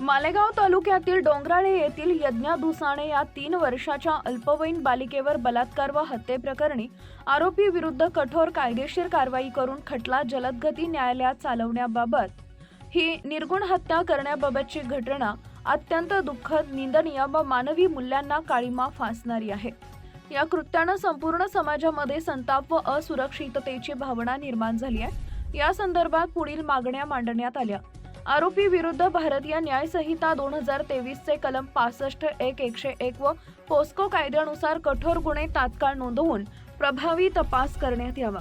मालेगाव तालुक्यातील डोंगराळे येथील यज्ञा दुसाणे या तीन वर्षाच्या अल्पवयीन बालिकेवर बलात्कार व हत्येप्रकरणी आरोपी विरुद्ध कठोर कायदेशीर कारवाई करून खटला जलदगती न्यायालयात चालवण्याबाबत. ही निर्गुण हत्या करण्याबाबतची घटना अत्यंत दुःखद निंदनीय व मानवी मूल्यांना काळीमा फासणारी आहे. या कृत्यानं संपूर्ण समाजामध्ये संताप व असुरक्षिततेची भावना निर्माण झाली आहे. या संदर्भात पुढील मागण्या मांडण्यात आल्या. आरोपी विरुद्ध भारतीय न्याय संहिता दोन हजार तेवीसचे कलम पासष्ट एक एकशे एक व पोस्को कायद्यानुसार कठोर गुन्हे तात्काळ नोंदवून प्रभावी तपास करण्यात यावा.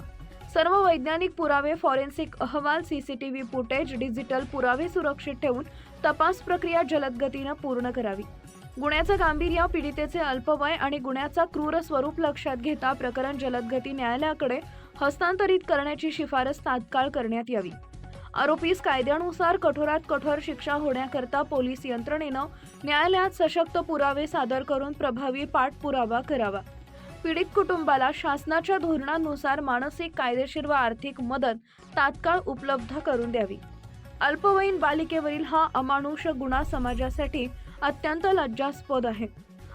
सर्व वैज्ञानिक पुरावे फॉरेन्सिक अहवाल सीसीटीव्ही फुटेज डिजिटल पुरावे सुरक्षित ठेवून तपास प्रक्रिया जलद गतीनं पूर्ण करावी. गुन्ह्याचं गांभीर्य पीडितेचे अल्पवय आणि गुन्ह्याचा क्रूर स्वरूप लक्षात घेता प्रकरण जलदगती न्यायालयाकडे हस्तांतरित करण्याची शिफारस तात्काळ करण्यात यावी. आरोपीस कायद्यानुसार कठोरात कठोर शिक्षा होण्याकरता पोलीस यंत्रणेनं न्यायालयात सशक्त पुरावे सादर करून प्रभावी पाठपुरावा करावा. पीडित कुटुंबाला शासनाच्या धोरणानुसार मानसिक कायदेशीर व आर्थिक मदत तात्काळ उपलब्ध करून द्यावी. अल्पवयीन बालिकेवरील हा अमानुष गुन्हा समाजासाठी अत्यंत लज्जास्पद आहे.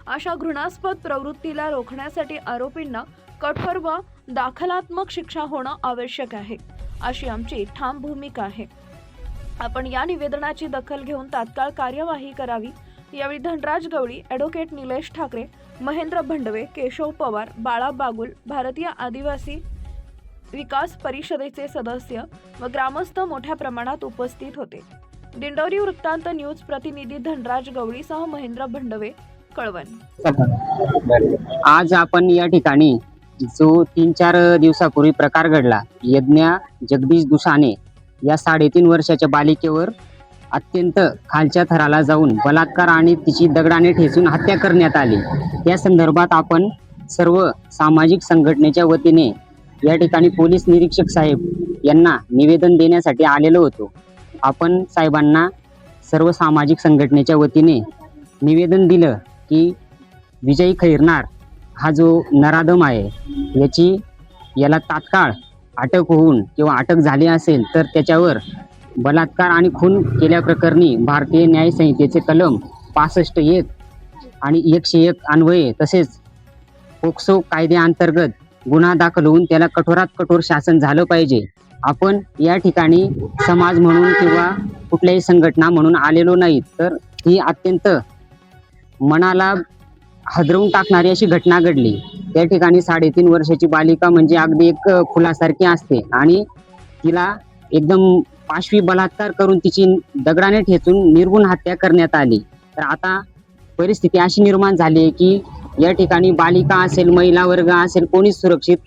अशा घृणास्पद प्रवृत्तीला रोखण्यासाठी आरोपींना कठोर व दाखलात्मक शिक्षा होणं आवश्यक आहे. अशी आमची ठाम भूमिका आहे. आपण या निवेदनाची दखल घेऊन तात्काळ कार्यवाही करावी. यावेळी धनराज गवळी ॲडव्होकेट निलेश ठाकरे महेंद्र भंडवे केशव पवार बाळा बागुल भारतीय आदिवासी विकास परिषदेचे सदस्य व ग्रामस्थ मोठ्या प्रमाणात उपस्थित होते. दिंडोरी वृत्तांत न्यूज प्रतिनिधी धनराज गवळीसह महेंद्र भंडवे कळवण. आज आपण या ठिकाणी जो तीन चार दिवसापूर्वी प्रकार घडला. यज्ञा जगदीश दुसाने या साडेतीन वर्षाच्या बालिकेवर अत्यंत खालच्या थराला जाऊन बलात्कार आणि तिची दगडाने ठेचून हत्या करण्यात आली. या संदर्भात आपण सर्व सामाजिक संघटनेच्या वतीने या ठिकाणी पोलीस निरीक्षक साहेब यांना निवेदन देण्यासाठी आलेलो होतो. आपण साहेबांना सर्व सामाजिक संघटनेच्या वतीने निवेदन दिलं की विजयी खैरनार हा जो नराधम आहे याची याला तात्काळ अटक होऊन किंवा अटक झाली असेल तर त्याच्यावर बलात्कार आणि खून केल्याप्रकरणी भारतीय न्याय संहितेचे कलम पासष्ट एक आणि एकशे एक अन्वये तसेच पोक्सो कायद्याअंतर्गत गुन्हा दाखल होऊन त्याला कठोरात कठोर शासन झालं पाहिजे. आपण या ठिकाणी समाज म्हणून किंवा कुठल्याही संघटना म्हणून आलेलो नाही तर ही अत्यंत मनाला हदरवून टाकणारी अशी घटना घडली. त्या ठिकाणी साडेतीन वर्षाची बालिका म्हणजे अगदी एक खुलासारखी असते. आणि तिला एकदम पाशवी बलात्कार करून तिची दगडाने ठेचून निर्गुण हत्या करण्यात आली. तर आता परिस्थिती अशी निर्माण झाली आहे की या ठिकाणी बालिका असेल महिला वर्ग असेल कोणीच सुरक्षित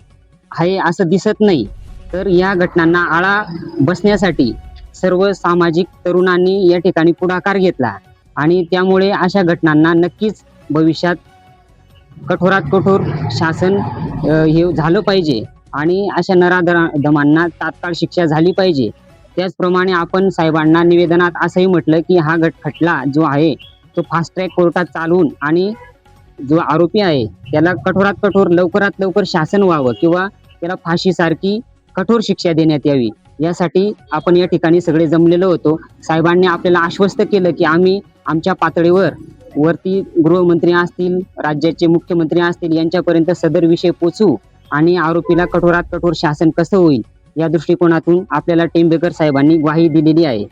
आहे असं दिसत नाही. तर या घटनांना आळा बसण्यासाठी सर्व सामाजिक तरुणांनी या ठिकाणी पुढाकार घेतला. आणि त्यामुळे अशा घटनांना नक्कीच भविष्यात कठोरात कठोर शासन हे झालं पाहिजे. आणि अशा नराधमांना तात्काळ शिक्षा झाली पाहिजे. त्याचप्रमाणे आपण साहेबांना निवेदनात असंही म्हटलं की हा गट खटला जो आहे तो फास्ट ट्रॅक कोर्टात चालवून आणि जो आरोपी आहे त्याला कठोरात कठोर लवकरात लवकर शासन व्हावं किंवा त्याला फाशीसारखी कठोर शिक्षा देण्यात यावी यासाठी आपण या ठिकाणी सगळे जमलेलो होतो. साहेबांनी आपल्याला आश्वस्त केलं की आम्ही आमच्या पातळीवर वरती गृहमंत्री असतील राज्याचे मुख्यमंत्री असतील यांच्यापर्यंत सदर विषय पोचवू आणि आरोपीला कठोरात कठोर शासन कसं होईल या दृष्टिकोनातून आपल्याला टेंबेकर साहेबांनी ग्वाही दिलेली आहे.